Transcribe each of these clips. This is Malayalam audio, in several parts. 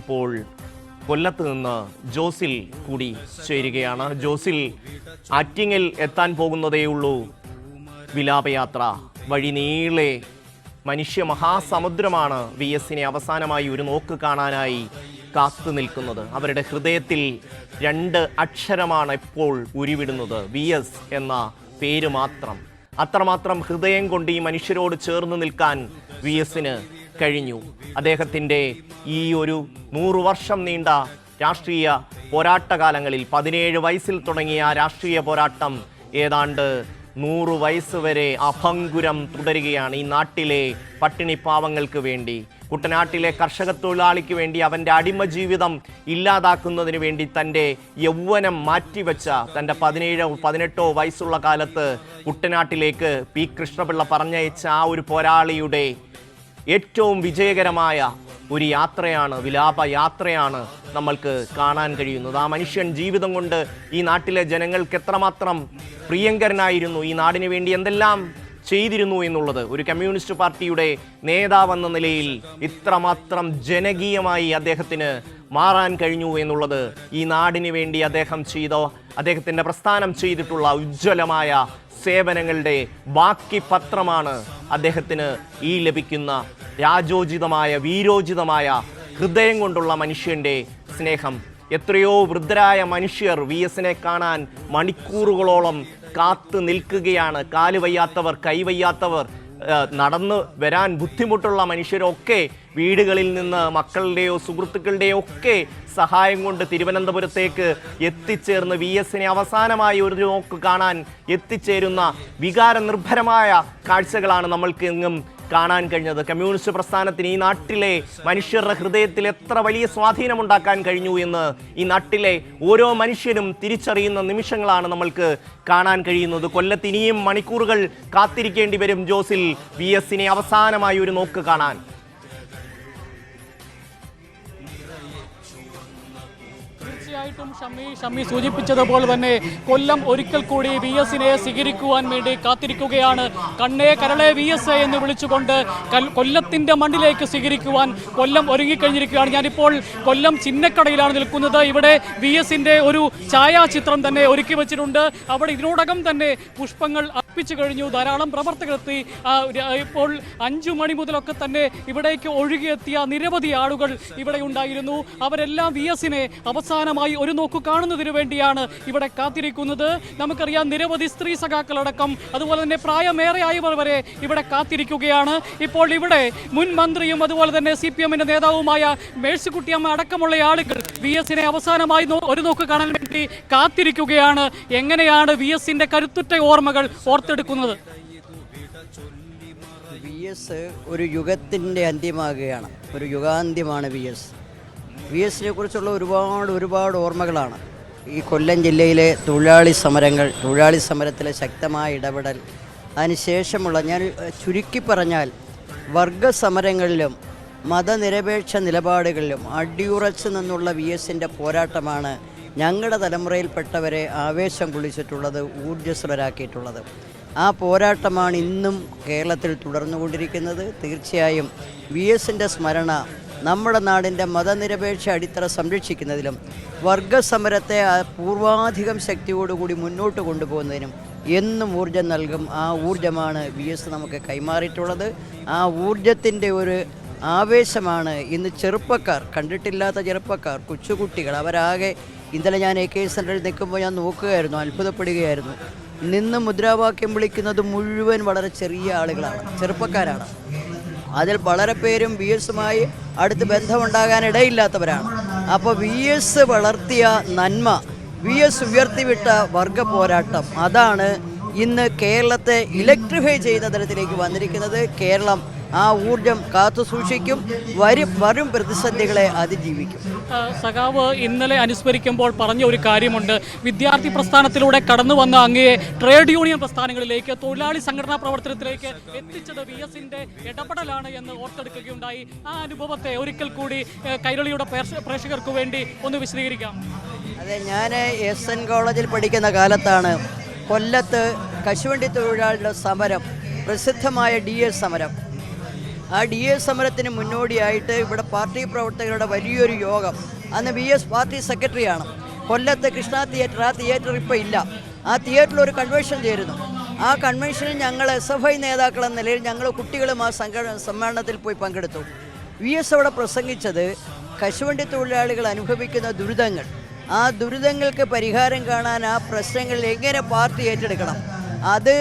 ഇപ്പോൾ കൊല്ലത്ത് നിന്ന് ജോസിൽ കൂടി ചേരുകയാണ്. ജോസിൽ ആറ്റിങ്ങൽ എത്താൻ പോകുന്നതേയുള്ളൂ വിലാപയാത്ര വഴി നീളെ മനുഷ്യ മഹാസമുദ്രമാണ് വി എസിനെ അവസാനമായി ഒരു നോക്ക് കാണാനായി കാത്തു നിൽക്കുന്നത്. അവരുടെ ഹൃദയത്തിൽ രണ്ട് അക്ഷരമാണ് എപ്പോൾ ഉരുവിടുന്നത്. വി എസ് എന്ന പേര് മാത്രം. അത്രമാത്രം ഹൃദയം കൊണ്ട് ഈ മനുഷ്യരോട് ചേർന്ന് നിൽക്കാൻ വി എസിന് കഴിഞ്ഞു. അദ്ദേഹത്തിന്റെ ഈ ഒരു നൂറു വർഷം നീണ്ട രാഷ്ട്രീയ പോരാട്ടകാലങ്ങളിൽ പതിനേഴ് വയസ്സിൽ തുടങ്ങിയ രാഷ്ട്രീയ പോരാട്ടം ഏതാണ്ട് നൂറ് വയസ്സ് വരെ അഭംഗുരം തുടരുകയാണ് ഈ നാട്ടിലെ പട്ടിണി പാവങ്ങൾക്ക് വേണ്ടി. കുട്ടനാട്ടിലെ കർഷക തൊഴിലാളിക്ക് വേണ്ടി അവന്റെ അടിമ ജീവിതം ഇല്ലാതാക്കുന്നതിന് വേണ്ടി തന്റെ യൗവനം മാറ്റിവെച്ച തന്റെ പതിനേഴോ പതിനെട്ടോ വയസ്സുള്ള കാലത്ത് കുട്ടനാട്ടിലേക്ക് പി കൃഷ്ണപിള്ള പറഞ്ഞയച്ച ആ ഒരു പോരാളിയുടെ ഏറ്റവും വിജയകരമായ ഒരു യാത്രയാണ് വിലാപ യാത്രയാണ് നമ്മൾക്ക് കാണാൻ കഴിയുന്നത്. ആ മനുഷ്യൻ ജീവിതം കൊണ്ട് ഈ നാട്ടിലെ ജനങ്ങൾക്ക് എത്രമാത്രം പ്രിയങ്കരനായിരുന്നു ഈ നാടിന് വേണ്ടി എന്തെല്ലാം ചെയ്തിരുന്നു എന്നുള്ളത്. ഒരു കമ്മ്യൂണിസ്റ്റ് പാർട്ടിയുടെ നേതാവെന്ന നിലയിൽ ഇത്രമാത്രം ജനകീയമായി അദ്ദേഹത്തിന് മാറാൻ കഴിഞ്ഞു എന്നുള്ളത് ഈ നാടിന് വേണ്ടി അദ്ദേഹം ചെയ്ത അദ്ദേഹത്തിന്റെ പ്രസ്ഥാനം ചെയ്തിട്ടുള്ള ഉജ്ജ്വലമായ സേവനങ്ങളുടെ ബാക്കി പത്രമാണ് അദ്ദേഹത്തിന് ഈ ലഭിക്കുന്ന രാജോചിതമായ വീരോചിതമായ ഹൃദയം കൊണ്ടുള്ള മനുഷ്യന്റെ സ്നേഹം. എത്രയോ വൃദ്ധരായ മനുഷ്യർ വി എസിനെ കാണാൻ മണിക്കൂറുകളോളം കാത്തു നിൽക്കുകയാണ്. കാലുവയ്യാത്തവർ കൈവയ്യാത്തവർ നടന്ന് വരാൻ ബുദ്ധിമുട്ടുള്ള മനുഷ്യരൊക്കെ വീടുകളിൽ നിന്ന് മക്കളുടെയോ സുഹൃത്തുക്കളുടെയോ ഒക്കെ സഹായം കൊണ്ട് തിരുവനന്തപുരത്തേക്ക് എത്തിച്ചേർന്ന് വി എസിനെ അവസാനമായി ഒരു നോക്ക് കാണാൻ എത്തിച്ചേരുന്ന വികാര നിർഭരമായ കാഴ്ചകളാണ് നമ്മൾക്ക് എങ്ങും കാണാൻ കഴിഞ്ഞത്. കമ്മ്യൂണിസ്റ്റ് പ്രസ്ഥാനത്തിന് ഈ നാട്ടിലെ മനുഷ്യരുടെ ഹൃദയത്തിൽ എത്ര വലിയ സ്വാധീനമുണ്ടാക്കാൻ കഴിഞ്ഞു എന്ന് ഈ നാട്ടിലെ ഓരോ മനുഷ്യനും തിരിച്ചറിയുന്ന നിമിഷങ്ങളാണ് നമ്മൾക്ക് കാണാൻ കഴിയുന്നത്. കൊല്ലത്ത് ഇനിയും മണിക്കൂറുകൾ കാത്തിരിക്കേണ്ടി വരും ജോസിൽ. വി എസിനെ അവസാനമായി ഒരു നോക്ക് കാണാൻ. തീർച്ചയായിട്ടും ഷമ്മി ഷമ്മി സൂചിപ്പിച്ചതുപോലെ തന്നെ കൊല്ലം ഒരിക്കൽ കൂടി വി എസിനെ സ്വീകരിക്കുവാൻ വേണ്ടി കാത്തിരിക്കുകയാണ്. കണ്ണേ കരളെ വി എസ് എന്ന് വിളിച്ചുകൊണ്ട് കൊല്ലത്തിന്റെ മണ്ണിലേക്ക് സ്വീകരിക്കുവാൻ കൊല്ലം ഒരുങ്ങിക്കഴിഞ്ഞിരിക്കുകയാണ്. ഞാനിപ്പോൾ കൊല്ലം ചിന്നക്കടയിലാണ് നിൽക്കുന്നത്. ഇവിടെ വി എസിന്റെ ഒരു ഛായാചിത്രം തന്നെ ഒരുക്കി വെച്ചിട്ടുണ്ട്. അവിടെ ഇതിനോടകം തന്നെ പുഷ്പങ്ങൾ അർപ്പിച്ചു കഴിഞ്ഞു. ധാരാളം പ്രവർത്തകരെത്തി ഇപ്പോൾ അഞ്ചു മണി മുതലൊക്കെ തന്നെ ഇവിടേക്ക് ഒഴുകിയെത്തിയ നിരവധി ആളുകൾ ഇവിടെ ഉണ്ടായിരുന്നു. അവരെല്ലാം വി എസിനെ അവസാനമായി ഒരു നോക്കു കാണുന്നതിന് വേണ്ടിയാണ് ഇവിടെ കാത്തിരിക്കുന്നത്. നമുക്കറിയാം നിരവധി സ്ത്രീ സഖാക്കളടക്കം അതുപോലെ തന്നെ പ്രായമേറെയായവർ വരെ ഇവിടെ കാത്തിരിക്കുകയാണ്. ഇപ്പോൾ ഇവിടെ മുൻ മന്ത്രിയും അതുപോലെ തന്നെ സി പി എമ്മിന്റെ നേതാവുമായ മേഴ്സിക്കുട്ടിയമ്മ അടക്കമുള്ള ആളുകൾ വി എസിനെ അവസാനമായി ഒരു നോക്ക് കാണാൻ വേണ്ടി കാത്തിരിക്കുകയാണ്. എങ്ങനെയാണ് വി എസിന്റെ കരുത്തുറ്റ ഓർമ്മകൾ ഓർത്തെടുക്കുന്നത്? വി എസ് ഒരു യുഗത്തിന്റെ അന്ത്യമാകുകയാണ്. ഒരു യുഗാന്ത്യമാണ് വി എസ്. വി എസിനെ കുറിച്ചുള്ള ഒരുപാട് ഒരുപാട് ഓർമ്മകളാണ്. ഈ കൊല്ലം ജില്ലയിലെ തൊഴിലാളി സമരങ്ങൾ തൊഴിലാളി സമരത്തിലെ ശക്തമായ ഇടപെടൽ. അതിനുശേഷമുള്ള ഞാൻ ചുരുക്കി പറഞ്ഞാൽ വർഗ സമരങ്ങളിലും മതനിരപേക്ഷ നിലപാടുകളിലും അടിയുറച്ചു നിന്നുള്ള വി എസിന്റെ പോരാട്ടമാണ് ഞങ്ങളുടെ തലമുറയിൽപ്പെട്ടവരെ ആവേശം കൊള്ളിച്ചിട്ടുള്ളത് ഊർജസ്വലരാക്കിയിട്ടുള്ളത്. ആ പോരാട്ടമാണ് ഇന്നും കേരളത്തിൽ തുടർന്നുകൊണ്ടിരിക്കുന്നത്. തീർച്ചയായും വി എസിന്റെ സ്മരണ നമ്മുടെ നാടിന്റെ മതനിരപേക്ഷ അടിത്തറ സംരക്ഷിക്കുന്നതിലും വർഗസമരത്തെ പൂർവാധികം ശക്തിയോടുകൂടി മുന്നോട്ട് കൊണ്ടുപോകുന്നതിനും എന്നും ഊർജം നൽകും. ആ ഊർജമാണ് വി എസ് നമുക്ക് കൈമാറിയിട്ടുള്ളത്. ആ ഊർജത്തിന്റെ ഒരു ആവേശമാണ് ഇന്ന് ചെറുപ്പക്കാർ കണ്ടിട്ടില്ലാത്ത ചെറുപ്പക്കാർ കൊച്ചുകുട്ടികൾ. അവരാകെ ഇന്നലെ ഞാൻ എ കെ സെന്ററിൽ നിൽക്കുമ്പോൾ ഞാൻ നോക്കുകയായിരുന്നു അത്ഭുതപ്പെടുകയായിരുന്നു. നിന്ന് മുദ്രാവാക്യം വിളിക്കുന്നത് മുഴുവൻ വളരെ ചെറിയ ആളുകളാണ് ചെറുപ്പക്കാരാണ്. അതിൽ വളരെ പേരും വി എസുമായി അടുത്ത് ബന്ധമുണ്ടാകാനിടയില്ലാത്തവരാണ്. അപ്പോൾ വി എസ് വളർത്തിയ നന്മ വി എസ് ഉയർത്തിവിട്ട വർഗ പോരാട്ടം അതാണ് ഇന്ന് കേരളത്തെ ഇലക്ട്രിഫൈ ചെയ്യുന്ന തരത്തിലേക്ക് വന്നിരിക്കുന്നത്. കേരളം ആ ഊർജം കാത്തു സൂക്ഷിക്കും വരും വരും പ്രതിസന്ധികളെ അതിജീവിക്കും. സഖാവ് ഇന്നലെ അനുസ്മരിക്കുമ്പോൾ പറഞ്ഞ ഒരു കാര്യമുണ്ട്. വിദ്യാർത്ഥി പ്രസ്ഥാനത്തിലൂടെ കടന്നു വന്ന അങ്ങയെ ട്രേഡ് യൂണിയൻ പ്രസ്ഥാനങ്ങളിലേക്ക് തൊഴിലാളി സംഘടനാ പ്രവർത്തനത്തിലേക്ക് എത്തിച്ചത് വി എസിന്റെ ഇടപെടലാണ് എന്ന് ഓർത്തെടുക്കുകയുണ്ടായി. ആ അനുഭവത്തെ ഒരിക്കൽ കൂടി കൈരളിയുടെ പ്രേക്ഷ- പ്രേക്ഷകർക്ക് വേണ്ടി ഒന്ന് വിശദീകരിക്കാം. അതെ ഞാൻ എസ് എൻ കോളേജിൽ പഠിക്കുന്ന കാലത്താണ് കൊല്ലത്ത് കശുവണ്ടി തൊഴിലാളികളുടെ സമരം പ്രസിദ്ധമായ ഡി എസ് സമരം. ആ ഡി എ സമരത്തിന് മുന്നോടിയായിട്ട് ഇവിടെ പാർട്ടി പ്രവർത്തകരുടെ വലിയൊരു യോഗം. അന്ന് വി എസ് പാർട്ടി സെക്രട്ടറിയാണ്. കൊല്ലത്ത് കൃഷ്ണ തിയേറ്റർ ആ തിയേറ്റർ ഇപ്പോൾ ഇല്ല. ആ തിയേറ്ററിൽ ഒരു കൺവെൻഷൻ ചേരുന്നു. ആ കൺവെൻഷനിൽ ഞങ്ങൾ എസ് എഫ് ഐ നേതാക്കൾ എന്ന നിലയിൽ ഞങ്ങൾ കുട്ടികളും ആ സംഘ സമ്മേളനത്തിൽ പോയി പങ്കെടുത്തു. വി എസ് അവിടെ പ്രസംഗിച്ചത് കശുവണ്ടി തൊഴിലാളികൾ അനുഭവിക്കുന്ന ദുരിതങ്ങൾ. ആ ദുരിതങ്ങൾക്ക് പരിഹാരം കാണാൻ ആ പ്രശ്നങ്ങളിൽ എങ്ങനെ പാർട്ടി ഏറ്റെടുക്കണം? അത്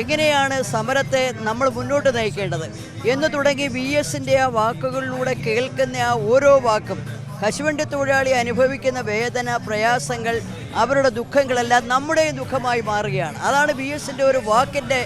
എങ്ങനെയാണ് സമരത്തെ നമ്മൾ മുന്നോട്ട് നയിക്കേണ്ടത്? എന്ന് തുടങ്ങി വി എസിന്റെ ആ വാക്കുകളിലൂടെ കേൾക്കുന്ന ആ ഓരോ വാക്കും കശുവണ്ടി തൊഴിലാളി അനുഭവിക്കുന്ന വേദന പ്രയാസങ്ങൾ അവരുടെ ദുഃഖങ്ങളെല്ലാം നമ്മുടെയും ദുഃഖമായി മാറുകയാണ്. അതാണ് വി എസിന്റെ ഒരു വാക്കിന്റെ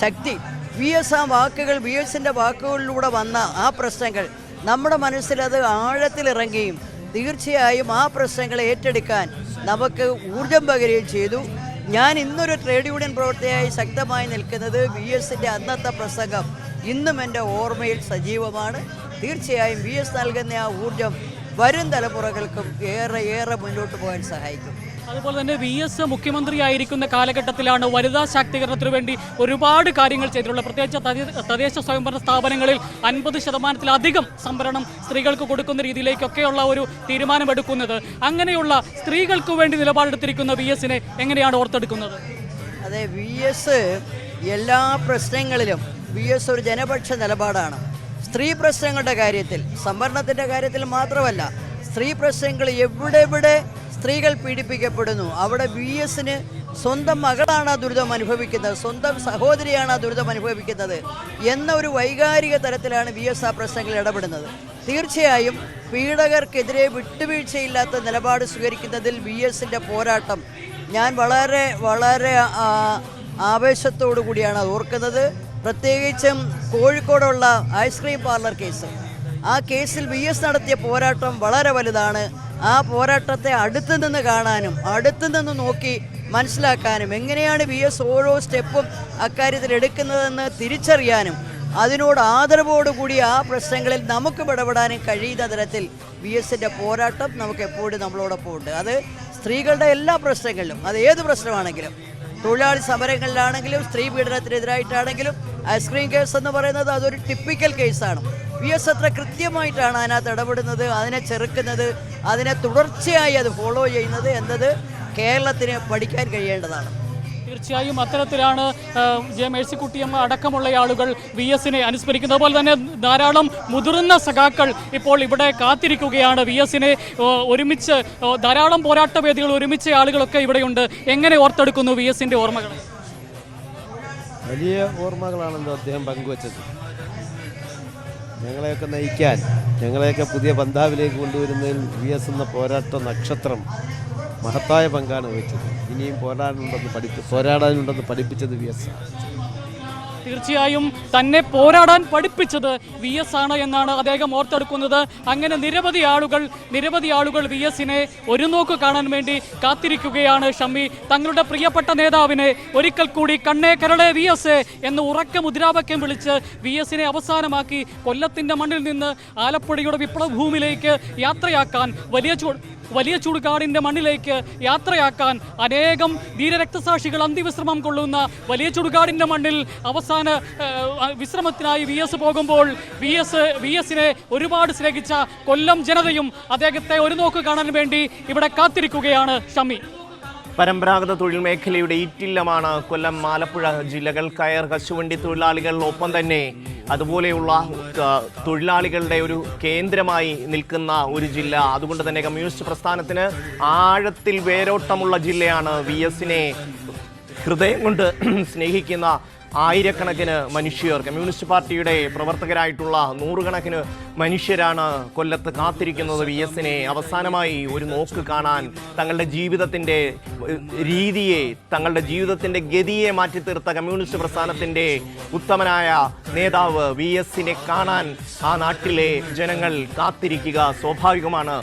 ശക്തി. വി എസ് ആ വാക്കുകൾ വി എസിന്റെ വാക്കുകളിലൂടെ വന്ന ആ പ്രശ്നങ്ങൾ നമ്മുടെ മനസ്സിൽ അത് ആഴത്തിലിറങ്ങുകയും തീർച്ചയായും ആ പ്രശ്നങ്ങളെ ഏറ്റെടുക്കാൻ നമുക്ക് ഊർജം പകരുകയും ചെയ്തു. ഞാൻ ഇന്നൊരു ട്രേഡ് യൂണിയൻ പ്രവർത്തകയായി ശക്തമായി നിൽക്കുന്നത് വി എസിന്റെ അന്നത്തെ പ്രസംഗം. ഇന്നും എന്റെ ഓർമ്മയിൽ സജീവമാണ്. തീർച്ചയായും വി എസ് നൽകുന്ന ആ ഊർജം വരും തലമുറകൾക്കും ഏറെ ഏറെ മുന്നോട്ട് പോകാൻ സഹായിക്കും. അതുപോലെ തന്നെ വി എസ് മുഖ്യമന്ത്രിയായിരിക്കുന്ന കാലഘട്ടത്തിലാണ് വനിതാ ശാക്തീകരണത്തിന് വേണ്ടി ഒരുപാട് കാര്യങ്ങൾ ചെയ്തിട്ടുള്ളത്. പ്രത്യേകിച്ച് തദ്ദേ- തദ്ദേശ സ്വയംഭരണ സ്ഥാപനങ്ങളിൽ അൻപത് ശതമാനത്തിലധികം സംവരണം സ്ത്രീകൾക്ക് കൊടുക്കുന്ന രീതിയിലേക്കൊക്കെയുള്ള ഒരു തീരുമാനമെടുക്കുന്നത്. അങ്ങനെയുള്ള സ്ത്രീകൾക്ക് വേണ്ടി നിലപാടെടുത്തിരിക്കുന്ന വി എസിനെ എങ്ങനെയാണ് ഓർത്തെടുക്കുന്നത്? അതെ വി എസ് എല്ലാ പ്രശ്നങ്ങളിലും വി എസ് ഒരു ജനപക്ഷ നിലപാടാണ്. സ്ത്രീ പ്രശ്നങ്ങളുടെ കാര്യത്തിൽ സംവരണത്തിന്റെ കാര്യത്തിൽ മാത്രമല്ല സ്ത്രീ പ്രശ്നങ്ങൾ എവിടെ എവിടെ സ്ത്രീകൾ പീഡിപ്പിക്കപ്പെടുന്നു. അവിടെ വി എസിന് സ്വന്തം മകളാണ് ആ ദുരിതം അനുഭവിക്കുന്നത്. സ്വന്തം സഹോദരിയാണ് ആ ദുരിതം അനുഭവിക്കുന്നത്. എന്ന ഒരു വൈകാരിക തലത്തിലാണ് വി എസ് ആ പ്രശ്നങ്ങളിൽ ഇടപെടുന്നത്. തീർച്ചയായും പീഡകർക്കെതിരെ വിട്ടുവീഴ്ചയില്ലാത്ത നിലപാട് സ്വീകരിക്കുന്നതിൽ വി എസിന്റെ പോരാട്ടം ഞാൻ വളരെ വളരെ ആവേശത്തോടു കൂടിയാണ് ഓർക്കുന്നത്. പ്രത്യേകിച്ചും കോഴിക്കോടുള്ള ഐസ്ക്രീം പാർലർ കേസ്. ആ കേസിൽ വി എസ് നടത്തിയ പോരാട്ടം വളരെ വലുതാണ്. ആ പോരാട്ടത്തെ അടുത്തു നിന്ന് കാണാനും അടുത്തു നിന്ന് നോക്കി മനസ്സിലാക്കാനും എങ്ങനെയാണ് വി എസ് ഓരോ സ്റ്റെപ്പും അക്കാര്യത്തിൽ എടുക്കുന്നതെന്ന് തിരിച്ചറിയാനും അതിനോട് ആദരവോടുകൂടി ആ പ്രശ്നങ്ങളിൽ നമുക്ക് ഇടപെടാനും കഴിയുന്ന തരത്തിൽ വി എസിന്റെ പോരാട്ടം നമുക്ക് എപ്പോഴും നമ്മളോടൊപ്പം ഉണ്ട്. അത് സ്ത്രീകളുടെ എല്ലാ പ്രശ്നങ്ങളിലും അത് ഏത് പ്രശ്നമാണെങ്കിലും. തൊഴിലാളി സമരങ്ങളിലാണെങ്കിലും സ്ത്രീ പീഡനത്തിനെതിരായിട്ടാണെങ്കിലും ഐസ്ക്രീം കേസ് എന്ന് പറയുന്നത് അതൊരു ടിപ്പിക്കൽ കേസാണ് വി എസ് അത്ര കൃത്യമായിട്ടാണ് അതിനകത്ത് ഇടപെടുന്നത് അതിനെ ചെറുക്കുന്നത് അതിനെ തുടർച്ചയായി അത് ഫോളോ ചെയ്യുന്നത് എന്നത് കേരളത്തിന് പഠിക്കാൻ കഴിയേണ്ടതാണ്. തീർച്ചയായും അത്തരത്തിലാണ് ജെ മേഴ്സിക്കുട്ടിയമ്മ അടക്കമുള്ള ആളുകൾ വി എസിനെ അനുസ്മരിക്കുന്നത്. അതുപോലെ തന്നെ ധാരാളം മുതിർന്ന സഖാക്കൾ ഇപ്പോൾ ഇവിടെ കാത്തിരിക്കുകയാണ് വി എസിനെ ഒരുമിച്ച് ധാരാളം പോരാട്ട വേദികൾ ഒരുമിച്ച ആളുകളൊക്കെ ഇവിടെയുണ്ട്. എങ്ങനെ ഓർത്തെടുക്കുന്നു വി എസിന്റെ ഓർമ്മകൾ വലിയ ഓർമ്മകളാണല്ലോ അദ്ദേഹം പങ്കുവച്ചത്. ഞങ്ങളെയൊക്കെ നയിക്കാൻ ഞങ്ങളെയൊക്കെ പുതിയ പന്താവിലേക്ക് കൊണ്ടുവരുന്നതിൽ വി എസ് എന്ന പോരാട്ട നക്ഷത്രം മഹത്തായ പങ്കാണ് വഹിച്ചത്. ഇനിയും പോരാടാനുണ്ടെന്ന് പഠിപ്പ് പോരാടാനുണ്ടെന്ന് പഠിപ്പിച്ചത് വി എസ് തീർച്ചയായും തന്നെ പോരാടാൻ പഠിപ്പിച്ചത് വി എസ് ആണ് എന്നാണ് അദ്ദേഹം ഓർത്തെടുക്കുന്നത്. അങ്ങനെ നിരവധി ആളുകൾ നിരവധി ആളുകൾ വി എസിനെ ഒരു നോക്ക് കാണാൻ വേണ്ടി കാത്തിരിക്കുകയാണ് ഷമ്മി. തങ്ങളുടെ പ്രിയപ്പെട്ട നേതാവിനെ ഒരിക്കൽ കൂടി കണ്ണേ കരളെ വി എസ് എന്ന് ഉറക്ക മുദ്രാവാക്യം വിളിച്ച് വി എസിനെ അവസാനമാക്കി കൊല്ലത്തിന്റെ മണ്ണിൽ നിന്ന് ആലപ്പുഴയുടെ വിപ്ലവ ഭൂമിയിലേക്ക് യാത്രയാക്കാൻ വലിയ ചൂ വലിയ ചുടുകാടിന്റെ മണ്ണിലേക്ക് യാത്രയാക്കാൻ അനേകം ധീരരക്തസാക്ഷികൾ അന്തിവിശ്രമം കൊള്ളുന്ന വലിയ ചുടുകാടിന്റെ മണ്ണിൽ അവസാന വിശ്രമത്തിനായി വി എസ് പോകുമ്പോൾ വി എസ് വി എസിനെ ഒരുപാട് സ്നേഹിച്ച കൊല്ലം ജനതയും അദ്ദേഹത്തെ ഒരു നോക്ക് കാണാൻ വേണ്ടി ഇവിടെ കാത്തിരിക്കുകയാണ് ഷമി. പരമ്പരാഗത തൊഴിൽ മേഖലയുടെ ഈറ്റില്ലമാണ് കൊല്ലം ആലപ്പുഴ ജില്ലകൾ. കയർ കശുവണ്ടി തൊഴിലാളികൾ ഒപ്പം തന്നെ അതുപോലെയുള്ള തൊഴിലാളികളുടെ ഒരു കേന്ദ്രമായി നിൽക്കുന്ന ഒരു ജില്ല. അതുകൊണ്ട് തന്നെ കമ്മ്യൂണിസ്റ്റ് പ്രസ്ഥാനത്തിന് ആഴത്തിൽ വേരോട്ടമുള്ള ജില്ലയാണ് വി എസിനെ ഹൃദയം കൊണ്ട് സ്നേഹിക്കുന്ന ആയിരക്കണക്കിന് മനുഷ്യർ കമ്മ്യൂണിസ്റ്റ് പാർട്ടിയുടെ പ്രവർത്തകരായിട്ടുള്ള നൂറുകണക്കിന് മനുഷ്യരാണ് കൊല്ലത്ത് കാത്തിരിക്കുന്നത്. വി എസിനെ അവസാനമായി ഒരു നോക്ക് കാണാൻ തങ്ങളുടെ ജീവിതത്തിന്റെ രീതിയെ തങ്ങളുടെ ജീവിതത്തിന്റെ ഗതിയെ മാറ്റിത്തീർത്ത കമ്മ്യൂണിസ്റ്റ് പ്രസ്ഥാനത്തിന്റെ ഉത്തമനായ നേതാവ് വി എസിനെ കാണാൻ ആ നാട്ടിലെ ജനങ്ങൾ കാത്തിരിക്കുക സ്വാഭാവികമാണ്.